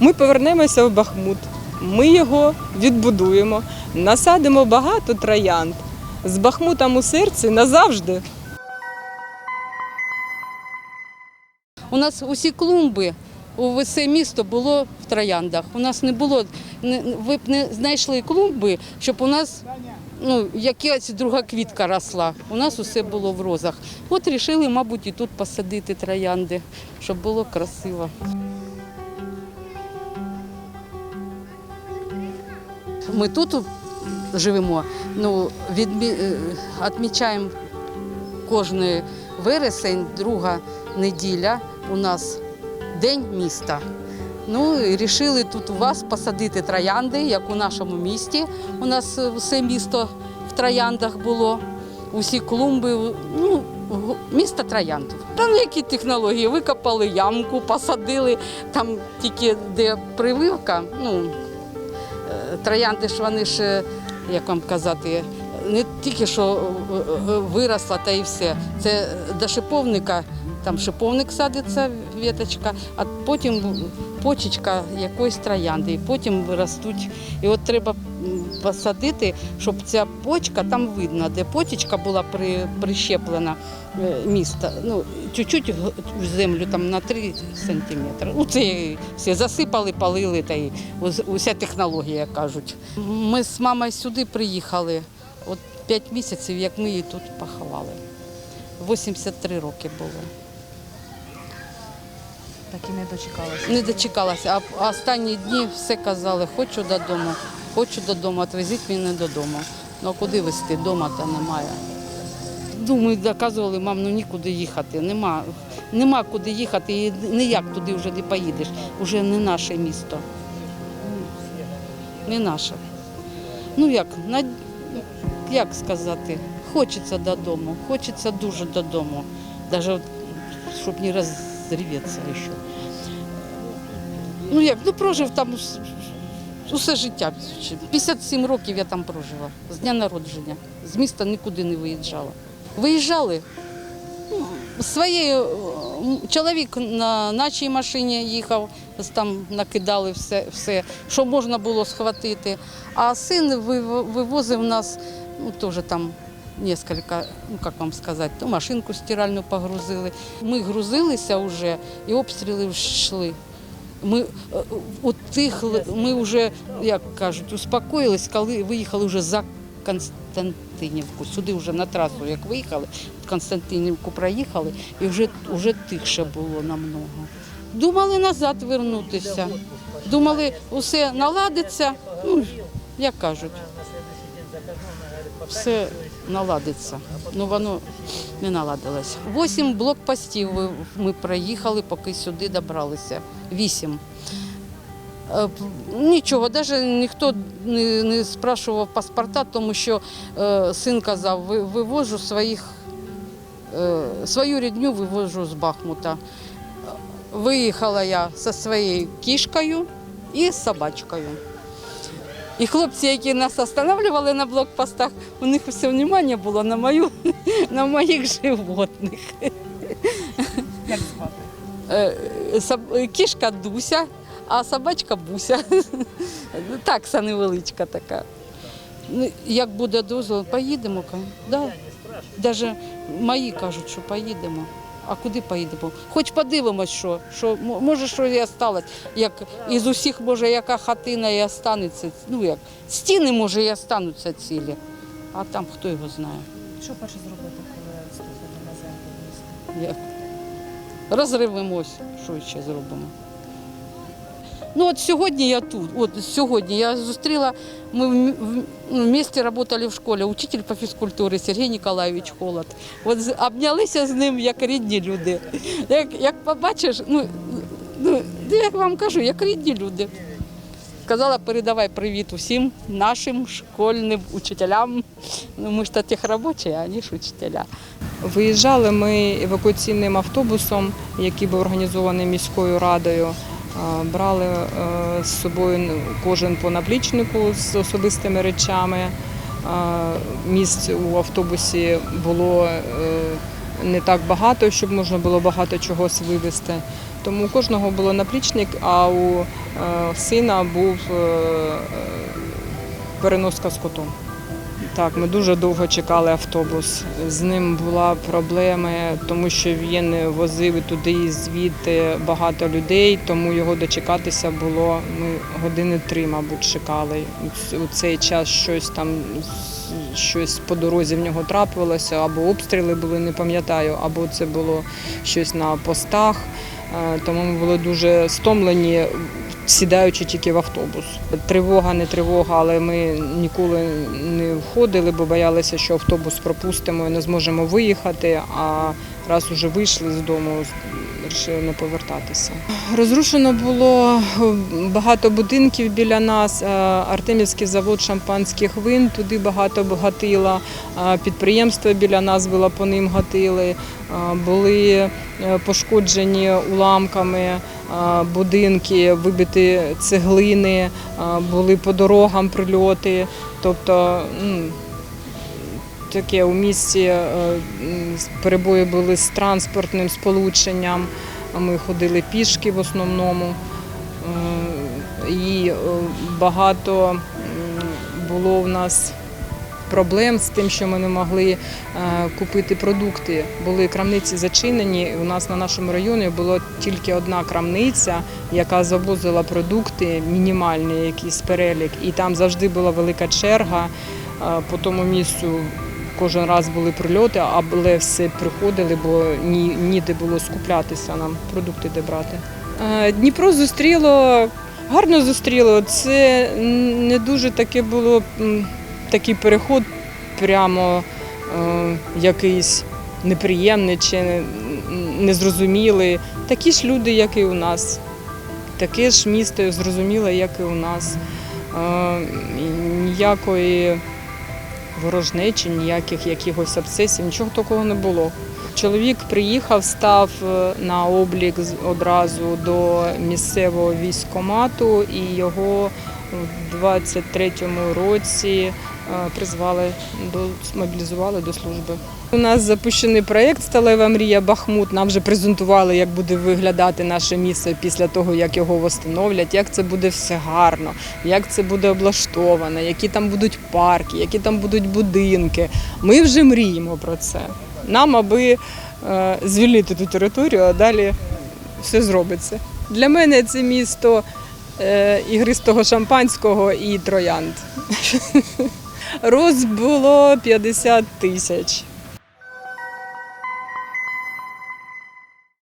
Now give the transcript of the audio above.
Ми повернемося в Бахмут. Ми його відбудуємо, насадимо багато троянд. З Бахмутом у серці назавжди. У нас усі клумби, у все місто було в трояндах. У нас не було, ви б не знайшли клумби, щоб у нас ну, якась друга квітка росла. У нас усе було в розах. От вирішили, мабуть, і тут посадити троянди, щоб було красиво. Ми тут живемо, ну, відмі... е, відмічаємо кожний вересень, друга неділя у нас день міста. Ну і вирішили тут у вас посадити троянди, як у нашому місті. У нас все місто в трояндах було, усі клумби. Ну, місто троянд. Там які технології? Викопали ямку, посадили, там тільки де прививка. Ну, троянди ж вони ж, е, як вам казати, не тільки що е, е, виросла та і все. Це до шиповника, там шиповник садиться, віточка, а потім почечка якоїсь троянди, і потім ростуть. І от треба посадити, щоб ця почка, там видно, де почечка була при, прищеплена е, міста, ну, чуть-чуть в землю там на 3 сантиметри. Ну, це все засипали, палили, та й уся технологія, як кажуть. Ми з мамою сюди приїхали, от 5 місяців, як ми її тут поховали. 83 роки було. Так і не дочекалася. Не дочекалася, а останні дні все казали, хочу додому, хочу додому, відвезіть мене додому. Ну а куди везти? Дома то немає. Думаю, доказували, мам, ну нікуди їхати. Нема, нема куди їхати, і ніяк туди вже не поїдеш. Уже не наше місто. Не наше. Ну як, як сказати, хочеться додому, хочеться дуже додому. Навіть щоб не розріветься ще. Ну як, ну прожив там усе життя. 57 років я там прожила, з дня народження. З міста нікуди не виїжджала. Виїжджали. ну, Своєю чоловік на нашій машині їхав, там накидали все, все, що можна було схватити. А син вивозив нас, ну теж там несколько, ну як вам сказати, то машинку стиральну погрузили. Ми грузилися вже і обстріли йшли. Ми е, тих ми вже, як кажуть, успокоїлись, коли виїхали вже за Константинівку. Сюди вже на трасу, як виїхали, Константинівку проїхали, і вже, вже тихше було намного. Думали назад вернутися. Думали, усе наладиться. Ну, як кажуть, все наладиться. Ну воно не наладилось. Вісім блокпостів ми проїхали, поки сюди добралися. Вісім. Е, Нічого, навіть ніхто не, не спрашував паспорта, тому що е, син казав, вивожу своїх, е, свою рідню вивожу з Бахмута. Виїхала я зі своєю кішкою і собачкою. І хлопці, які нас останавливали на блокпостах, у них все внимання було на мою, на моїх животних. Як звати? Е, Кішка Дуся, а собачка Буся. Такса невеличка така. Ну, Як буде дозвол, поїдемо. Да. Навіть мої кажуть, що поїдемо. А куди поїдемо? Хоч подивимось, що, що може, що і осталось. Як із усіх, може, яка хатина і останеться. Ну як, стіни, може, і остануться цілі. А там хто його знає. Що перше зробити, коли на землю? Як? Розривемось, що ще зробимо. Ну от сьогодні я тут. От сьогодні я зустріла. Ми в, ну, місті працювали в школі, учитель по фізкультурі Сергій Ніколаєвич Холод. От обнялися з ним як рідні люди. Як, як побачиш, ну, ну я вам кажу, як рідні люди. Сказала, передавай привіт усім нашим школьним учителям. Ну, ми ж та техробочі, а вони ж учителя. Виїжджали ми евакуаційним автобусом, який був організований міською радою. А, Брали е, з собою кожен по наплічнику з особистими речами. Місць у автобусі було е, не так багато, щоб можна було багато чогось вивезти. Тому у кожного було наплічник, а у е, сина був е, е, переноска з котом. Так, ми дуже довго чекали автобус. З ним була проблема, тому що він возив туди і звідти багато людей, тому його дочекатися було. Ми години три, мабуть, чекали. У цей час щось там щось по дорозі в нього трапилося, або обстріли були, не пам'ятаю, або це було щось на постах. Тому ми були дуже стомлені, сідаючи тільки в автобус. Тривога, не тривога, але ми ніколи не входили, бо боялися, що автобус пропустимо і не зможемо виїхати. А раз уже вийшли з дому, вирішили не повертатися. Розрушено було багато будинків біля нас. Е, Артемівський завод шампанських вин, туди багато гатила. Е, Підприємства біля нас було по ним гатили. Е, Були е, пошкоджені уламками е, будинки, вибиті цеглини, е, були по дорогам прильоти. Тобто таке у місті е, перебої були з транспортним сполученням. Ми ходили пішки в основному. Е, І е, багато було в нас проблем з тим, що ми не могли купити продукти. Були крамниці зачинені. У нас на нашому районі була тільки одна крамниця, яка завозила продукти, мінімальний якийсь перелік, і там завжди була велика черга по тому місцю. Кожен раз були прильоти, але все приходили, бо ні, ніде було скуплятися нам, продукти де брати. Е, Дніпро зустріло, гарно зустріло. Це не дуже таке було такий переход, прямо е, якийсь неприємний чи незрозумілий. Такі ж люди, як і у нас. Таке ж місто зрозуміле, як і у нас. Е, ворожнечі, ніяких якихось обсесів, нічого такого не було. Чоловік приїхав, став е, на облік одразу до місцевого військомату, і його в 23-му році е, призвали до мобілізували до служби. У нас запущений проєкт Сталева мрія Бахмут. Нам вже презентували, як буде виглядати наше місце після того, як його встановлять, як це буде все гарно, як це буде облаштовано, які там будуть парки, які там будуть будинки. Ми вже мріємо про це. Нам, аби е, звільнити ту територію, а далі все зробиться. Для мене це місто е, ігристого шампанського і троянд. Роз було 50 тисяч.